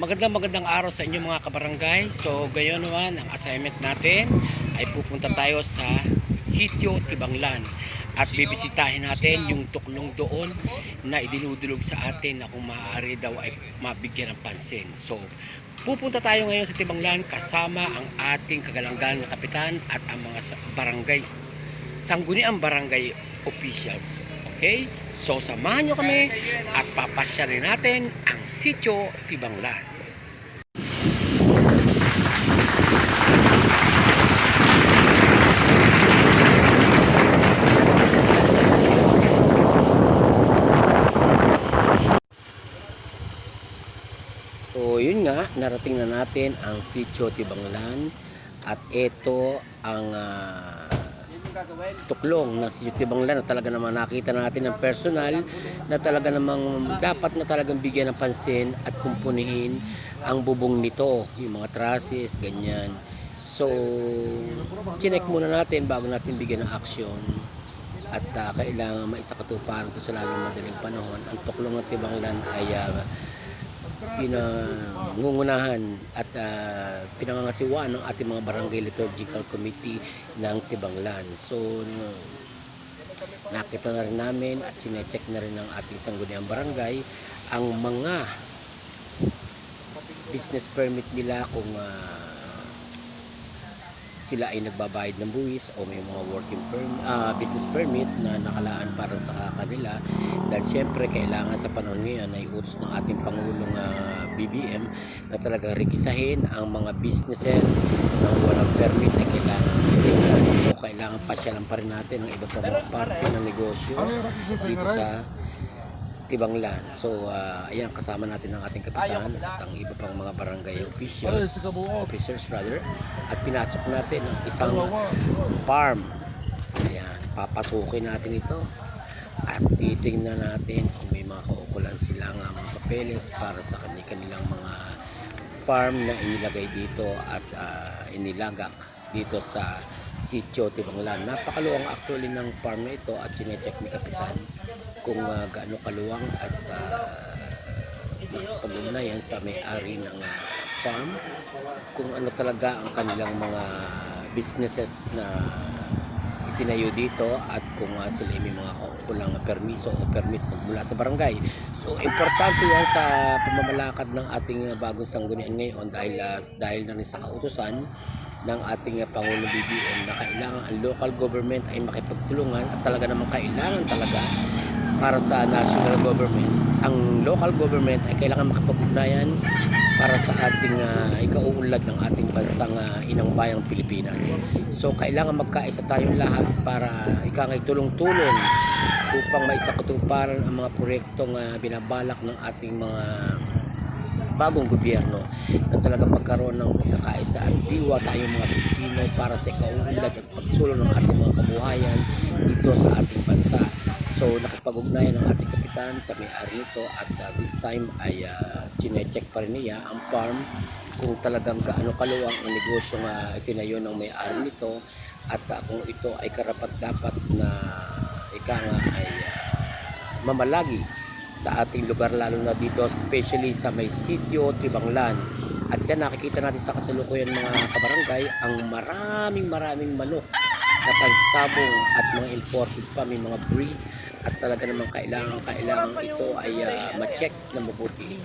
Magandang magandang araw sa inyo mga kabarangay. So gayon naman ang assignment natin ay pupunta tayo sa Sitio Tibanglan at bibisitahin natin yung tuklong doon na idinudulog sa atin na kung maaari daw ay mabigyan ng pansin. So pupunta tayo ngayon sa Tibanglan kasama ang ating kagalangan na kapitan at ang mga barangay sangguniang barangay officials. Okay? So samahan nyo kami at papasyarin natin ang Sitio Tibanglan. So yun nga, narating na natin ang Sitio Tibanglan at ito ang ah, tuklong ng Sitio Tibanglan na talaga namang nakita natin ng personal na talaga namang dapat na talagang bigyan ng pansin at kumpunihin ang bubong nito, yung mga trusses, ganyan. So, chinek muna natin bago natin bigyan ng aksyon at ah, kailangan maisakatuparan ito sa lalong madaling panahon. Ang tuklong ng Tibanglan ay ah, pinangungunahan at uh, pinangangasiwaan ng ating mga barangay liturgical committee ng Tibanglan. So, nakita na rin namin at sinecheck na rin ng ating sangguniang barangay ang mga business permit nila kung ah, sila ay nagbabayad ng buwis o may mga working permit, business permit na nakalaan para sa kanila dahil siyempre kailangan sa panahon ngayon ay utos ng ating Pangulong ah, BBM na talagang rikisahin ang mga businesses na walang permit na kailangan. So kailangan pasyalan pa rin natin ang iba pa mga parte ng negosyo dito sa Tibanglan. So, ah, ayan, kasama natin ang ating kapitan at ang iba pang mga barangay officials, officers rather. At pinasok natin ang isang farm. Ayan, papasukin natin ito. At titingnan natin kung may mga kaukulan silang ah, mga papeles para sa kanilang mga farm na inilagay dito at ah, inilagak dito sa sitio Tibanglan. Napakaluwang actually ng farm na ito at sinecheck ni Kapitan kung ah, gaano kaluwang at uh, pag-ugnayan sa may-ari ng ah, farm kung ano talaga ang kanilang mga businesses na itinayo dito at kung uh, sila ay may mga kulang permiso o permit mula sa barangay. So importante yan sa pamamalakad ng ating uh, bagong sanggunian ngayon dahil uh, dahil na rin sa kautusan ng ating uh, Pangulong BBM na kailangan ang local government ay makipagtulungan at talaga namang kailangan talaga para sa national government. Ang local government ay kailangan makapag-ugnayan para sa ating uh, ikauunlad ng ating bansang uh, inang bayang Pilipinas. So kailangan magkaisa tayong lahat para ikangay tulong-tulong upang maisakatuparan ang mga proyektong uh, binabalak ng ating mga bagong gobyerno na talagang magkaroon ng pagkakaisa at diwa tayong mga Pilipino para sa ikauunlad at pagsulong ng ating mga kabuhayan dito sa ating bansa. So nakipag-ugnayan ng ating kapitan sa may-ari nito at uh, this time ay uh, chinecheck pa rin niya ang farm kung talagang gaano kaluwang ang negosyo nga itinayo ng may-ari nito at uh, kung ito ay karapat dapat na ika nga ay uh, mamalagi sa ating lugar lalo na dito especially sa may sitio Tibanglan. At yan nakikita natin sa kasalukuyan mga kabarangay ang maraming maraming manok na pansabong at mga imported pa. May mga breed at talaga namang kailangan kailangan ito ay uh, ma-check na mabuti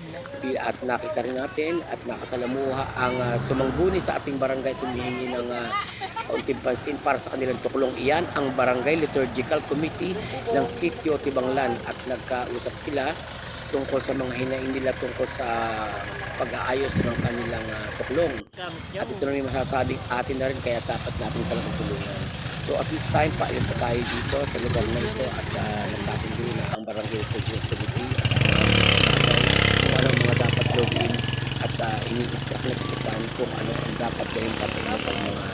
at nakita rin natin at nakasalamuha ang uh, sumangguni sa ating barangay tumihingi ng uh, kaunting pansin para sa kanilang tuklong iyan ang Barangay Liturgical Committee ng Sitio Tibanglan at nagkausap sila tungkol sa mga hinaing nila tungkol sa pag-aayos ng kanilang uh, tuklong. At ito na yung masasabing atin na rin kaya dapat natin talagang tulungan. So at this time, paalis na tayo dito sa lugar na ito at uh, nagkasundo na ang Barangay Liturgical Committee at uh, kung ano mga dapat gawin at uh, ini-instruct na kapitan kung ano ang dapat gawin pa sa iba pang mga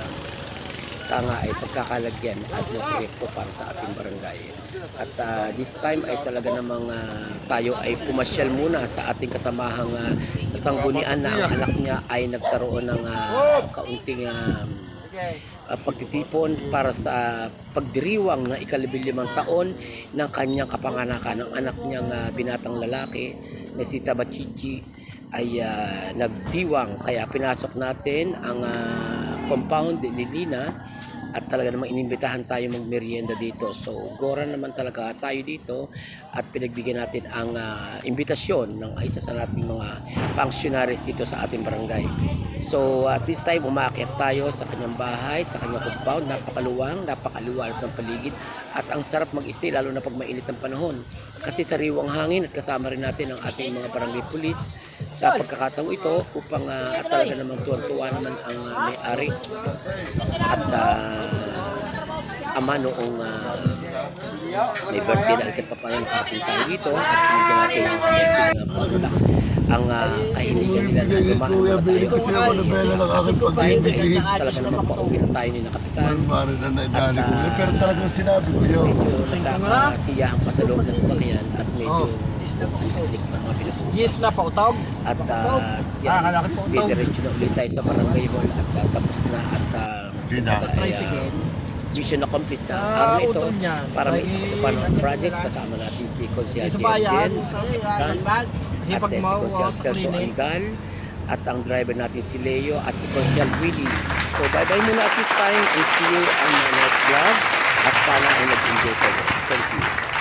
tanga ay pagkakalagyan at mga proyekto para sa ating barangay. At uh, this time ay talaga namang uh, tayo ay pumasyal muna sa ating kasamahang uh, kasanggunian na ang anak niya ay nagkaroon ng uh, kaunting uh, uh, pagtitipon para sa pagdiriwang na ikalibilimang taon ng kanyang kapanganakan ng anak niyang uh, binatang lalaki na si Tabachichi ay ah, nagdiwang kaya pinasok natin ang ah, compound ni Lina at talaga namang inimbitahan tayo magmerienda dito. So, gora naman talaga tayo dito at pinagbigyan natin ang ah, imbitasyon ng isa sa nating mga functionaries dito sa ating barangay. So, at this time, umakyat tayo sa kanyang bahay, sa kanyang compound. Napakaluwang, napakaliwalas ng paligid at ang sarap mag-stay lalo na pag mainit ang panahon. Kasi sariwang hangin at kasama rin natin ang ating mga barangay police sa pagkakataong ito upang at talaga namang tuwan-tuwa naman ang ah, may-ari at ah, ama noong ah, may birthday dahil kahit pa paano nakarating tayo dito at pinigyan natin ang ating uh, ang uh, kahinisan nila na na bili tayo kasi ako ng bela ng aking pag-ibig. talaga naman pauwi na tayo ni Nakapitan. Mari na naidali ko. Eh, Pero talagang sinabi ko yun. medyo nagkakasiyahan pa sa loob na sasakyan at medyo conflict ng mga pinag-uusap Yes na pautog. at uh, yan, didiretso na ulit tayo sa barangay hall at uh, tapos na at uh, Tricycle. mission accomplished na. Sa araw ito para may Sa isa pa ang projects. Kasama natin si Sa bayan. Jen at si Consiel sa Celso. Angal at ang driver natin si Leo at si Consiel Willie. So bye bye muna at this time and see you on my next vlog at sana ay nag-enjoy kayo. Thank you.